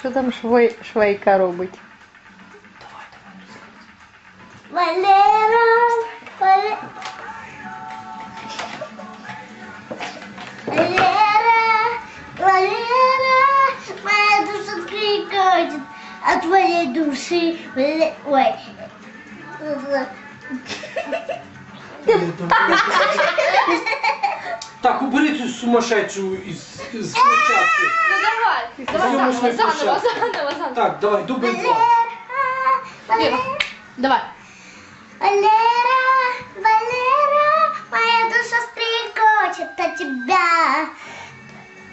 Що там швей, швейка робить? Валера, Валера, Валера, моя душа кричит от твоей души. Вале- Ой. Так, убери цю сумасшедшу із, з площадки. Ну давай, давай заново, заново, заново, заново. Так, давай, дубль два. Віра, давай. Валера, Валера, моя душа стрекочет от тебя.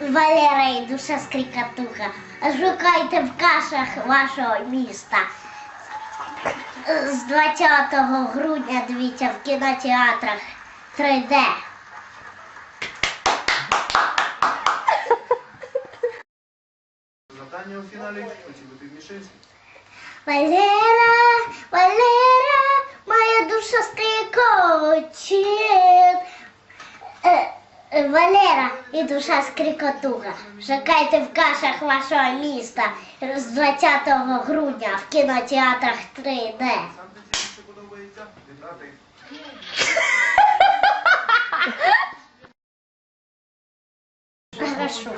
Валера і душа скрикотуха. Шукайте в кашах вашого міста. З 20 грудня дивіться в кінотеатрах 3D. Завдання у фіналі оцінити Валера, Валера, моя душа скрикочет. Е, е, Валера і душа скрикотуха. Шукайте в кашах вашого міста з 20 грудня в кінотеатрах 3D. Сам ти більше подобається? Віддати. Хорошо.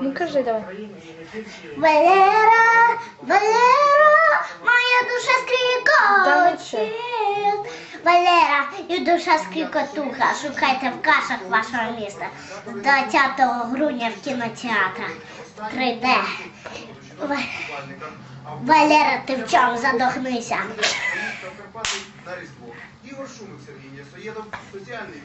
Ну кажи давай. Валера, Валера, моя душа Та скрикочет. Валера і душа скрикотуха. Шукайте в кашах вашого міста. 20 грудня в кінотеатрах 3D. Валера, ти в чому задохнися? Ігор Шумик, Сергій Єсоєдов, соціальний.